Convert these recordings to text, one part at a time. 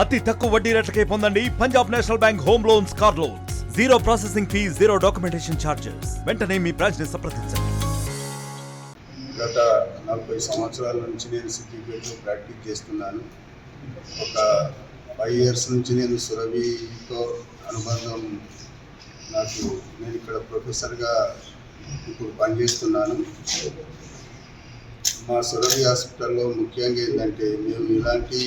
అతి తక్కువ వడ్డీ రేట్లకే పొందండి Punjab National Bank home loans car loans. Zero processing fee zero documentation charges వెంటనే మీ బ్రాంచ్ని సంప్రదించండి. గత నలభై సంవత్సరాల నుంచి నేను సిద్దిపేటలో ప్రాక్టీస్ చేస్తున్నాను. ఒక ఫైవ్ ఇయర్స్ నుంచి నేను సురభితో అనుబంధం నాకు నేను ఇక్కడ ప్రొఫెసర్గా ఇప్పుడు పనిచేస్తున్నాను. మా సురభి హాస్పిటల్లో ముఖ్యంగా ఏంటంటే మేము ఇలాంటి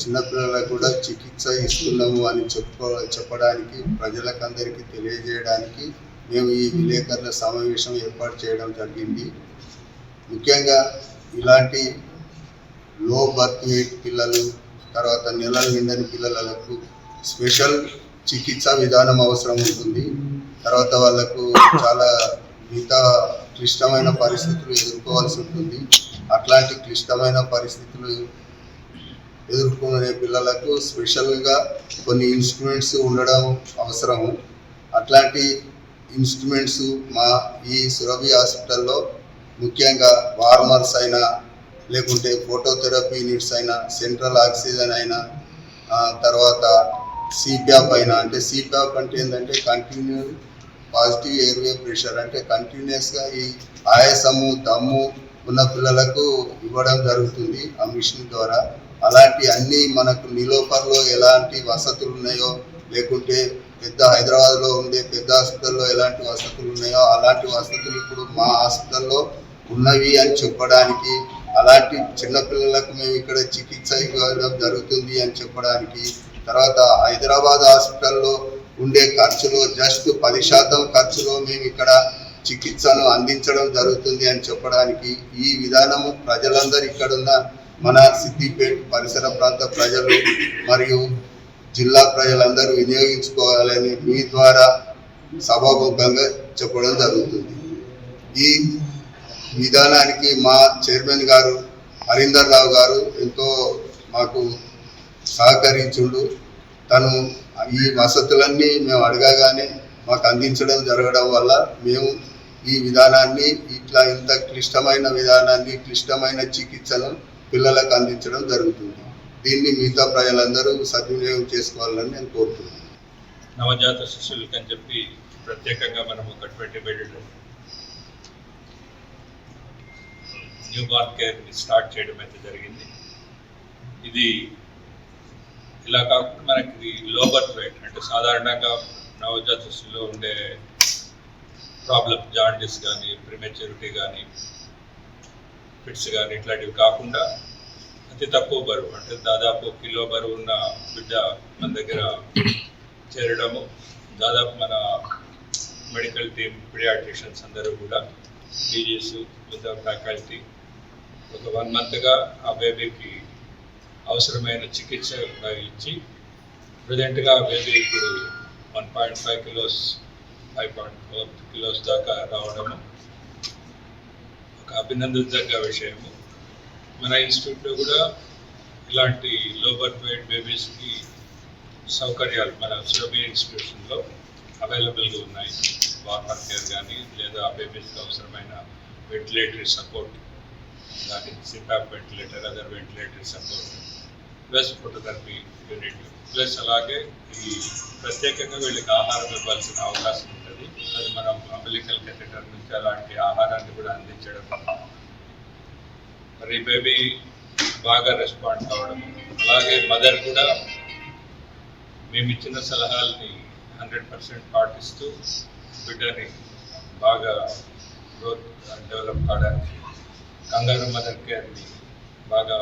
చిన్నపిల్లలకు కూడా చికిత్స ఇస్తున్నాము అని చెప్ప చెప్పడానికి ప్రజలకందరికీ తెలియజేయడానికి మేము ఈ విలేకరుల సమావేశం ఏర్పాటు చేయడం జరిగింది. ముఖ్యంగా ఇలాంటి లో బర్త్ వెయిట్ పిల్లలు తర్వాత నెలలు నిండని పిల్లలకు స్పెషల్ చికిత్స విధానం అవసరం ఉంటుంది. తర్వాత వాళ్ళకు చాలా మిగతా క్లిష్టమైన పరిస్థితులు ఎదుర్కోవాల్సి ఉంటుంది. అట్లాంటి క్లిష్టమైన పరిస్థితులు ఎదుర్కొనే పిల్లలకు స్పెషల్గా కొన్ని ఇన్స్ట్రుమెంట్స్ ఉండడం అవసరము అట్లాంటి ఇన్స్ట్రుమెంట్స్ మా ఈ సురభి హాస్పిటల్లో ముఖ్యంగా వార్మర్స్ అయినా లేకుంటే ఫోటోథెరపీ యూనిట్స్ అయినా సెంట్రల్ ఆక్సిజన్ అయినా తర్వాత సిప్యాప్ అయినా అంటే సిప్యాప్ అంటే ఏంటంటే కంటిన్యూ పాజిటివ్ ఎయిర్వే ప్రెషర్ అంటే కంటిన్యూస్గా ఈ ఆయాసము దమ్ము ఉన్న పిల్లలకు ఇవ్వడం జరుగుతుంది ఆ మిషన్ ద్వారా. అలాంటి అన్ని మనకు నిలోపర్లో ఎలాంటి వసతులు ఉన్నాయో లేకుంటే పెద్ద హైదరాబాద్లో ఉండే పెద్ద హాస్పిటల్లో ఎలాంటి వసతులు ఉన్నాయో అలాంటి వసతులు ఇప్పుడు మా హాస్పిటల్లో ఉన్నవి అని చెప్పడానికి అలాంటి చిన్నపిల్లలకు మేము ఇక్కడ చికిత్స ఇవ్వడం జరుగుతుంది అని చెప్పడానికి తర్వాత హైదరాబాద్ హాస్పిటల్లో ఉండే ఖర్చులో జస్ట్ పది శాతం ఖర్చులో మేము ఇక్కడ చికిత్సను అందించడం జరుగుతుంది అని చెప్పడానికి ఈ విధానము ప్రజలందరూ ఇక్కడున్న మన సిద్దిపేట పరిసర ప్రాంత ప్రజలు మరియు జిల్లా ప్రజలందరూ వినియోగించుకోవాలని మీ ద్వారా సభాముఖంగా చెప్పడం జరుగుతుంది. ఈ విధానానికి మా చైర్మన్ గారు హరీందర్ రావు గారు ఎంతో మాకు సహకరించుడు. తను ఈ వసతులన్నీ మేము అడగగానే మాకు అందించడం జరగడం వల్ల మేము ఈ విధానాన్ని ఇట్లా ఇంత క్లిష్టమైన విధానాన్ని క్లిష్టమైన చికిత్సను పిల్లలకు అందించడం జరుగుతుంది. దీన్ని మిగతా ప్రజలందరూ సద్వినియోగం చేసుకోవాలని నేను కోరుతున్నాను. నవజాత శిశువులకి అని చెప్పి ప్రత్యేకంగా మనం ఒక ట్వంటీ బెడెడ్ న్యూ బార్న్ కేర్ని స్టార్ట్ చేయడం అయితే జరిగింది. ఇది ఇలా కాకుండా మనకి లో బర్త్ రేట్ అంటే సాధారణంగా నవజాత శిశువులో ఉండే ప్రాబ్లం జాండిస్ కానీ ప్రిమెచ్యూరిటీ కానీ ఫిట్స్ కానీ ఇట్లాంటివి కాకుండా అతి తక్కువ బరువు అంటే దాదాపు కిలో బరువు ఉన్న బిడ్డ మన దగ్గర చేరడము దాదాపు మన మెడికల్ టీమ్ పిడియాట్రిషియన్స్ అందరూ కూడా పీజీస్ విత్ ఫ్యాకల్టీ ఒక వన్ మంత్గా ఆ బేబీకి అవసరమైన చికిత్స ఇచ్చి ప్రజెంట్గా ఆ బేబీ ఇప్పుడు one point five kilos five point four kilos దాకా రావడము ఒక అభినందించదగ్గ విషయము. మన ఇన్స్టిట్యూట్లో కూడా ఇలాంటి లో బర్త్ వెయిట్ బేబీస్కి సౌకర్యాలు మన సురభి ఇన్స్టిట్యూషన్లో అవైలబుల్గా ఉన్నాయి. వార్మర్ కేర్ కానీ లేదా బేబీస్కి అవసరమైన వెంటిలేటరీ సపోర్ట్ కానీ CPAP ventilator other ventilatory support plus phototherapy unit plus అలాగే ఈ ప్రత్యేకంగా వీళ్ళకి ఆహారం ఇవ్వాల్సిన అవకాశం ఉంటుంది. అది మనం అంబలికల్ కెథెటర్ నుంచి అలాంటి ఆహారాన్ని కూడా అందించడం మరి బేబీ బాగా రెస్పాండ్ కావడం. అలాగే మదర్ కూడా మేము ఇచ్చిన సలహాలని హండ్రెడ్ పర్సెంట్ పాటిస్తూ బిడ్డని బాగా గ్రోత్ డెవలప్ కావడానికి కంగారు మదర్ కేర్ని బాగా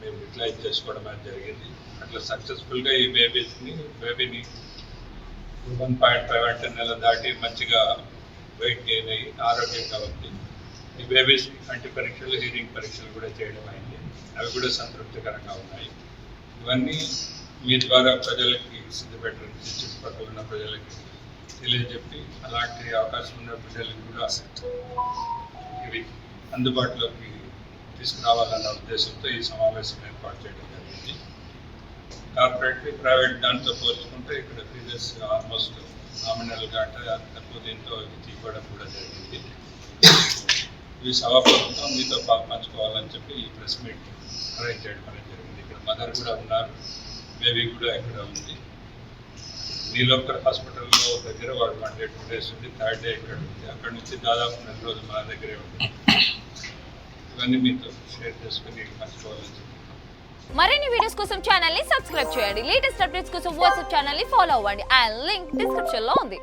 మేము యూటిలైజ్ చేసుకోవడం అనేది జరిగింది. అట్లా సక్సెస్ఫుల్గా ఈ బేబీస్ని బేబీని వన్ పాయింట్ ఫైవ్ అంటే నెల దాటి మంచిగా వెయిట్ గెయిన్ అయ్యి ఆరోగ్యంగా ఉంది. బేబీస్ వంటి పరీక్షలు హీరింగ్ పరీక్షలు కూడా చేయడం అయింది. అవి కూడా సంతృప్తికరంగా ఉన్నాయి. ఇవన్నీ మీ ద్వారా ప్రజలకి సిద్ధిపేట చుట్టుపక్కల ఉన్న ప్రజలకి తెలియజెప్పి అలాంటి అవకాశం ఉన్న ప్రజలకు కూడా ఇవి అందుబాటులోకి తీసుకురావాలన్న ఉద్దేశంతో ఈ సమావేశం ఏర్పాటు చేయడం జరిగింది. కార్పొరేట్ ప్రైవేట్ దాంతో పోల్చుకుంటే ఇక్కడ ఫీజెస్ ఆల్మోస్ట్ నామినల్గా అంటే తక్కువ దీంతో ఇది కూడా జరిగింది. ఇవి సభాపతితో మీతో పంచుకోవాలని చెప్పి ఈ ప్రెస్ మీట్ అరేంజ్ చేయడం అనేది జరిగింది. ఇక్కడ మదర్ కూడా ఉన్నారు బేబీ కూడా ఇక్కడ ఉంది. నీలోకర్ హాస్పిటల్లో దగ్గర వాడు వన్ డే టూ డేస్ ఉంది థర్డ్ డే ఇక్కడ ఉంది. అక్కడ నుంచి దాదాపు నెల రోజులు మన దగ్గరే ఉంది. ఇవన్నీ మీతో షేర్ చేసుకుని పంచుకోవాలని చెప్పి. మరిన్ని వీడియోస్ కోసం ఛానల్ని సబ్స్క్రైబ్ చేయండి. లేటెస్ట్ అప్డేట్స్ కోసం వాట్సాప్ ఛానల్ని ఫాలో అవ్వండి. అండ్ లింక్ డిస్క్రిప్షన్లో ఉంది.